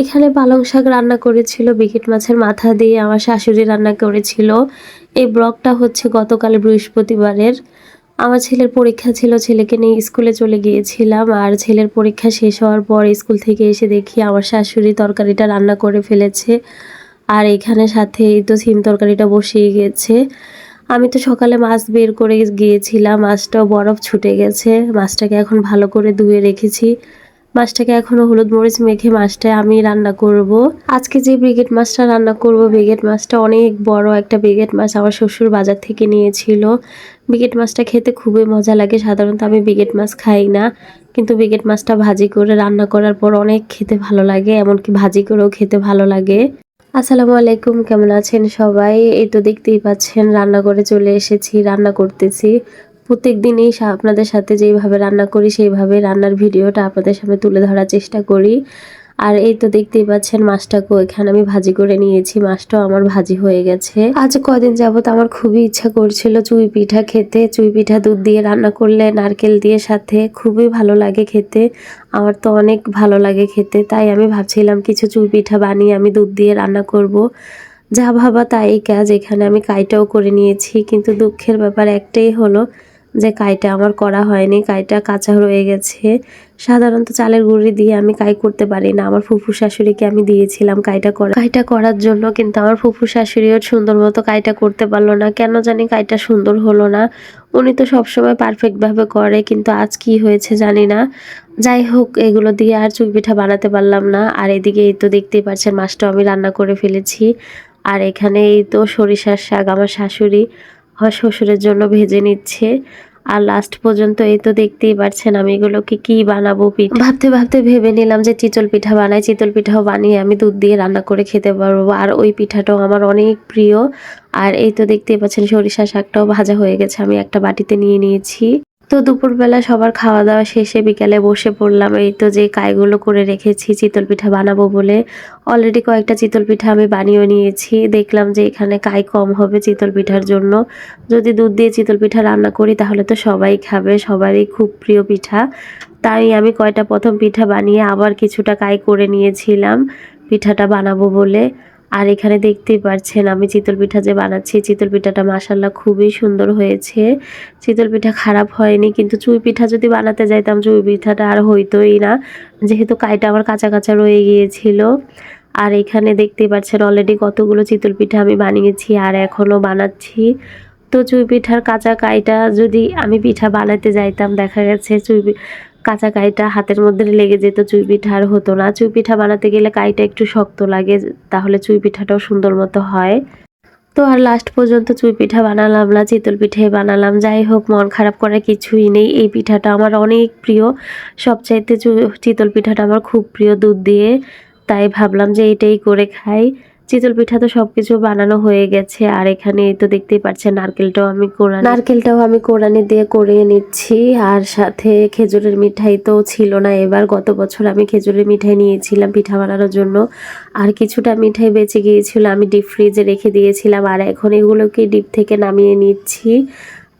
এখানে পালং শাক রান্না করেছিল, বিকেট মাছের মাথা দিয়ে আমার শাশুড়ি রান্না করেছিল। এই ব্লগটা হচ্ছে গতকাল বৃহস্পতিবারের। আমার ছেলের পরীক্ষা ছিল, ছেলেকে নিয়ে স্কুলে চলে গিয়েছিলাম আর ছেলের পরীক্ষা শেষ হওয়ার পর স্কুল থেকে এসে দেখি আমার শাশুড়ি তরকারিটা রান্না করে ফেলেছে। আর এখানে সাথে এই তো সিম তরকারিটা বসিয়ে গেছে। আমি তো সকালে মাছ বের করে গিয়েছিলাম, মাছটাও বরফ ছুটে গেছে। মাছটাকে এখন ভালো করে ধুয়ে রেখেছি। মাছটাকে এখনও হলুদ মরিচ মেখে মাছটা আমি রান্না করব। আজকে যে ব্রিগেড মাছটা রান্না করব, ব্রিগেড মাছটা অনেক বড় একটা ব্রিগেড মাছ আমার শ্বশুর বাজার থেকে নিয়েছিল। ব্রিগেড মাছটা খেতে খুবই মজা লাগে, সাধারণত আমি ব্রিগেড মাছ খাই না। কিন্তু ব্রিগেড মাছটা ভাজি করে রান্না করার পর অনেক খেতে ভালো লাগে, এমনকি ভাজি করেও খেতে ভালো লাগে। আসসালামু আলাইকুম, কেমন আছেন সবাই? এই তো দেখতেই পাচ্ছেন, রান্না করে চলে এসেছি, রান্না করতেছি। প্রত্যেক দিনই আপনাদের সাথে যেইভাবে রান্না করি, সেইভাবে রান্নার ভিডিওটা আপনাদের সামনে তুলে ধরার চেষ্টা করি। আর এই তো দেখতেই পাচ্ছেন মাছটাকেও এখানে আমি ভাজি করে নিয়েছি। মাছটাও আমার ভাজি হয়ে গেছে। আজ কদিন যাবত আমার খুবই ইচ্ছা করছিল চুই পিঠা খেতে। চুই পিঠা দুধ দিয়ে রান্না করলে নারকেল দিয়ে সাথে খুবই ভালো লাগে খেতে। আমার তো অনেক ভালো লাগে খেতে, তাই আমি ভাবছিলাম কিছু চুই পিঠা বানিয়ে আমি দুধ দিয়ে রান্না করব। যা ভাবা তাই কাজ। এখানে আমি কাইটাও করে নিয়েছি, কিন্তু দুঃখের ব্যাপার একটাই হলো যে কাইটা আমার করা হয়নি, কাইটা কাঁচা রয়ে গেছে। সাধারণত চালের গুঁড়ি দিয়ে আমি কাই করতে পারি না। আমার ফুফু শাশুড়িকে আমি দিয়েছিলাম কাইটা করা। কাইটা করার জন্য কিন্তু আমার ফুফু শাশুড়িও সুন্দর মতো কাইটা করতে পারল না। কেন জানি কাইটা সুন্দর হলো না। উনি তো সবসময় পারফেক্টভাবে করে, কিন্তু আজ কি হয়েছে জানি না। যাই হোক, এগুলো দিয়ে আর চুই পিঠা বানাতে পারলাম না। আর এদিকে এই তো দেখতেই পাচ্ছেন, মাছটাও আমি রান্না করে ফেলেছি। আর এখানে এই তো সরিষার শাক, আমার শাশুড়ি। শ্বশুরের জন্য ভেজে নিচ্ছে। আর লাস্ট পর্যন্ত এই তো দেখতেই পারছেন আমি এগুলোকে কি বানাবো পিঠা। ভাবতে ভাবতে ভেবে নিলাম যে চিতল পিঠা বানাই। চিতল পিঠাও বানিয়ে আমি দুধ দিয়ে রান্না করে খেতে পারব। আর ওই পিঠাটাও আমার অনেক প্রিয়। আর এই তো দেখতেই পাচ্ছেন সরিষা শাকটাও ভাজা হয়ে গেছে। আমি একটা বাটিতে নিয়ে নিয়েছি। তো দুপুরবেলা সবার খাওয়া দাওয়া শেষে বিকালে বসে পড়লাম। এই তো যে কাইগুলো করে রেখেছি চিতল পিঠা বানাবো বলে। অলরেডি কয়েকটা চিতল পিঠা আমি বানিয়ে নিয়েছি। দেখলাম যে এখানে কাই কম হবে চিতল পিঠার জন্য। যদি দুধ দিয়ে চিতল পিঠা রান্না করি তাহলে তো সবাই খাবে, সবারই খুব প্রিয় পিঠা। তাই আমি কয়টা প্রথম পিঠা বানিয়ে আবার কিছুটা কাই করে নিয়েছিলাম, পিঠাটা বানাবো বলে। আর এখানে দেখতেই পাচ্ছেন আমি চিতল পিঠা যে বানাচ্ছি, চিতল পিঠাটা মাসাল্লাহ খুবই সুন্দর হয়েছে। চিতল পিঠা খারাপ হয়নি, কিন্তু চুই পিঠা যদি বানাতে যাইতাম, চুই পিঠাটা আর হইতোই না। যেহেতু কাইটা আমার কাঁচা কাঁচা রয়ে গিয়েছিল। আর এখানে দেখতেই পাচ্ছেন অলরেডি কতগুলো চিতল পিঠা আমি বানিয়েছি আর এখনও বানাচ্ছি। তো চুই পিঠার কাঁচা কাইটা যদি আমি পিঠা বানাতে যাইতাম, দেখা গেছে চুই কাঁচা কাইটা হাতের মধ্যে লেগে যেত, চুই পিঠা আর হতো না। চুই পিঠা বানাতে গেলে কাইটা একটু শক্ত লাগে, তাহলে চুই পিঠাটাও সুন্দর মতো হয়। তো আর লাস্ট পর্যন্ত চুই পিঠা বানালাম না, চিতল পিঠে বানালাম। যাই হোক, মন খারাপ করার কিছুই নেই। এই পিঠাটা আমার অনেক প্রিয়। সবচাইতে চিতল পিঠাটা আমার খুব প্রিয় দুধ দিয়ে। তাই ভাবলাম যে এটাই করে খাই। চিতল পিঠা তো সবকিছু বানানো হয়ে গেছে, আর এখানে তো দেখতেই পাচ্ছেন নারকেলটাও আমি কোরআন নারকেলটাও আমি কোরআনি দিয়ে করিয়ে নিচ্ছি, আর সাথে খেজুরের মিঠাই তো ছিল না এবার, গত বছর আমি খেজুরের মিঠাই নিয়েছিলাম পিঠা বানানোর জন্য, আর কিছুটা মিঠাই বেঁচে গিয়েছিল আমি ডিপ ফ্রিজে রেখে দিয়েছিলাম, আর এখন এগুলোকে ডিপ থেকে নামিয়ে নিচ্ছি,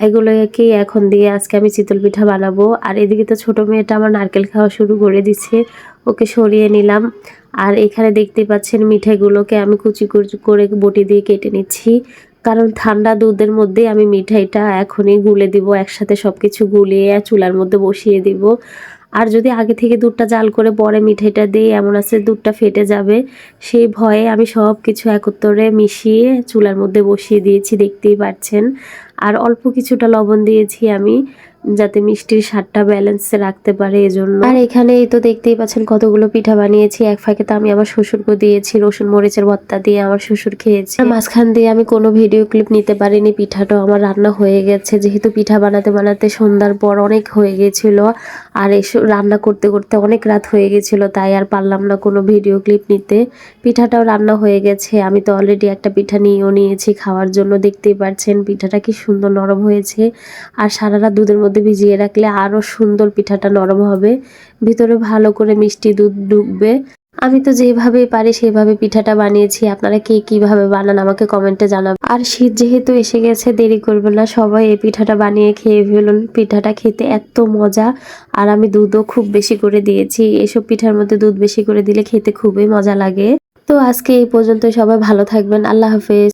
এগুলোকে এখন দিয়ে আজকে আমি চিতল পিঠা বানাবো, আর এদিকে তো ছোট মেয়েটা আমার নারকেল খাওয়া শুরু করে দিচ্ছে ওকে সরিয়ে নিলাম আর এখানে দেখতে পাচ্ছেন মিঠাইগুলোকে আমি কুচি কুচি করে বটি দিয়ে কেটে নিচ্ছি। কারণ ঠান্ডা দুধের মধ্যে আমি মিঠাইটা এখনই গুলে দিব, একসাথে সব কিছু গুলিয়ে চুলার মধ্যে বসিয়ে দিব। আর যদি আগে থেকে দুধটা জাল করে পরে মিঠাইটা দিই, এমন আছে দুধটা ফেটে যাবে। সেই ভয়ে আমি সব কিছু একত্রে মিশিয়ে চুলার মধ্যে বসিয়ে দিয়েছি, দেখতেই পাচ্ছেন। আর অল্প কিছুটা লবণ দিয়েছি আমি। যাতে মিষ্টির স্বাদটা ব্যালেন্সে রাখতে পারে এজন্য। আর এখানে এই তো দেখতেই পাচ্ছেন কতগুলো পিঠা বানিয়েছি। এক ফাঁকে তো আমি আমার শ্বশুরকে দিয়েছি, রসুন, মরিচের ভর্তা দিয়ে আমার শ্বশুর খেয়েছি। মাঝখান দিয়ে আমি কোনো ভিডিও ক্লিপ নিতে পারিনি, পিঠাটাও আমার রান্না হয়ে গেছে। যেহেতু পিঠা বানাতে বানাতে সন্ধ্যার পর অনেক হয়ে গেছিল, আর এসব রান্না করতে করতে অনেক রাত হয়ে গেছিল, তাই আর পারলাম না কোনো ভিডিও ক্লিপ নিতে। পিঠাটাও রান্না হয়ে গেছে, আমি তো অলরেডি একটা পিঠা নিয়েও নিয়েছি খাওয়ার জন্য। দেখতেই পাচ্ছেন পিঠাটা কি সুন্দর নরম হয়েছে, আর সারা রাত দুধের মধ্যে ভিজিয়ে রাখলে আরও সুন্দর পিঠাটা নরম হবে। ভিতরে ভালো করে মিষ্টি দুধ ঢুকবে। আমি তো যেভাবে পারি সেভাবে পিঠাটা বানিয়েছি। আপনারা কে কীভাবে বানান আমাকে কমেন্টে জানাবেন। আর শীত যেহেতু এসে গেছে, দেরি করবেন না। সবাই এই পিঠাটা বানিয়ে খেয়ে ফেলুন। পিঠাটা খেতে এত মজা। আর আমি দুধও খুব বেশি করে দিয়েছি। এসব পিঠার মধ্যে দুধ বেশি করে দিলে খেতে খুবই মজা লাগে। তো আজকে এই পর্যন্ত সবাই ভালো থাকবেন। আল্লাহ হাফেজ।